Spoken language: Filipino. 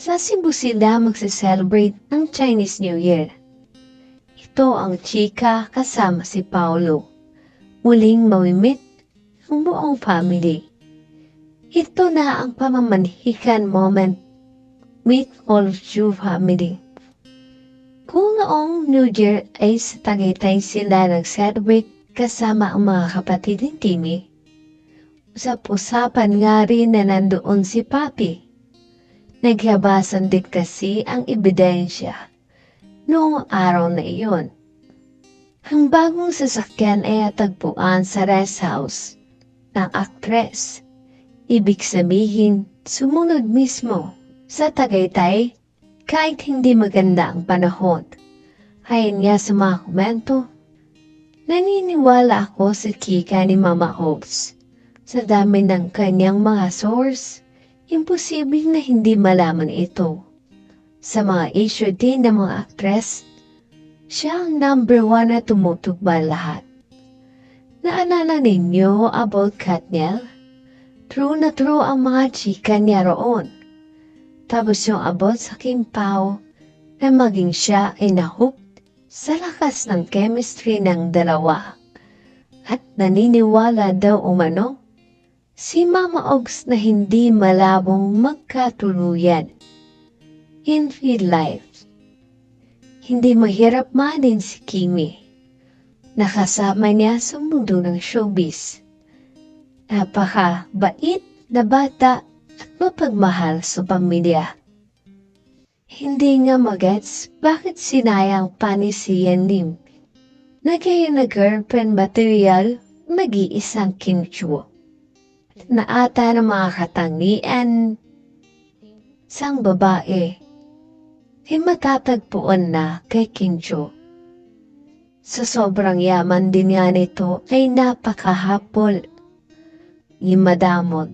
Sa Cebu sila magse-celebrate ng Chinese New Year. Ito ang chika kasama si Paulo. Muling mamimit ang buong family. Ito na ang pamamanhikan moment with all of you family. Kung noong New Year ay sa Tagaytay sila nag-celebrate kasama ang mga kapatid ni Timmy, usap-usapan nga rin na nandoon si Papi. Naghabasan din kasi ang ebidensya noong araw na iyon. Ang bagong sasakyan ay atagpuan sa rest house ng aktres. Ibig sabihin, sumunod mismo sa Tagaytay kahit hindi maganda ang panahon. Ayon nga sa mga komento, naniniwala ako sa kika ni Mama Hopes. Sa dami ng kanyang mga source, imposibleng na hindi malaman ito. Sa mga issue din ng mga actress, siya ang number one na tumutugba lahat. Naalala ninyo about Katniel? True na true ang mga chika niya roon. Tapos yung about sa Kim Pao na maging siya ay nahook sa lakas ng chemistry ng dalawa. At naniniwala daw umano si Mama Ogs na hindi malabong magkatuluyan in real life. Hindi mahirap manin si Kimi. Nakasama niya sa mundo ng showbiz. Napaka-bait na bata at mapagmahal sa pamilya. Hindi nga magets bakit sinayang pa ni si Yan Lim na kaya na girlfriend material nag-iisang kinchuo. Na ata ng mga katangian sang babae ay matatagpuan na kay Kincho. Sa sobrang yaman din nga nito ay napakahapol. Imadamod